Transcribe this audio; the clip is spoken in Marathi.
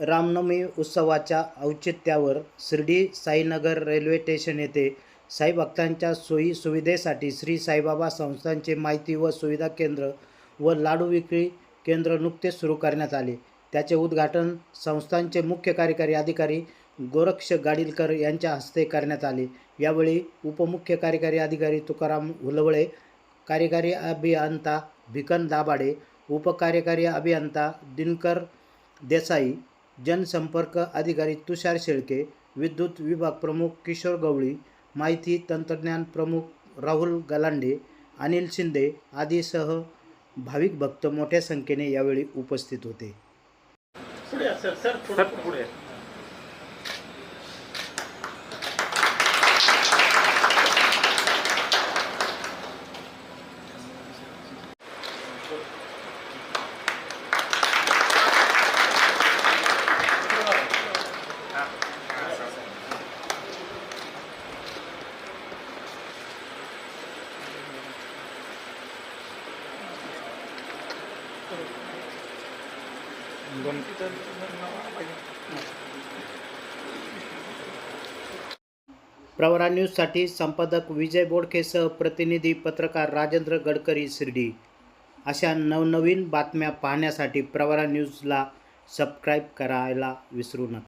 रामनवमी उत्सवाच्या औचित्यावर शिर्डी साईनगर रेल्वे स्टेशन येथे साई भक्तांच्या सोयी सुविधेसाठी श्री साईबाबा संस्थांचे माहिती व सुविधा केंद्र व लाडू विक्री केंद्र नुकतेच सुरू करण्यात आले. त्याचे उद्घाटन संस्थांचे मुख्य कार्यकारी अधिकारी गोरक्ष गाडीलकर यांच्या हस्ते करण्यात आले. यावेळी उपमुख्य कार्यकारी अधिकारी तुकाराम हुलवळे कार्यकारी अभियंता भिकन दाभाडे उपकार्यकारी अभियंता दिनकर देसाई जनसंपर्क अधिकारी तुषार शेळके विद्युत विभाग प्रमुख किशोर गवळी माहिती तंत्रज्ञान प्रमुख राहुल गलांडे अनिल शिंदे आदीसह भाविक भक्त मोठ्या संख्येने यावेळी उपस्थित होते. प्रवरा न्यूजसाठी संपादक विजय बोडकेसह प्रतिनिधी पत्रकार राजेंद्र गडकरी शिर्डी. अशा नवनवीन बातम्या पाहण्यासाठी प्रवरा न्यूजला सबस्क्राईब करायला विसरू नका.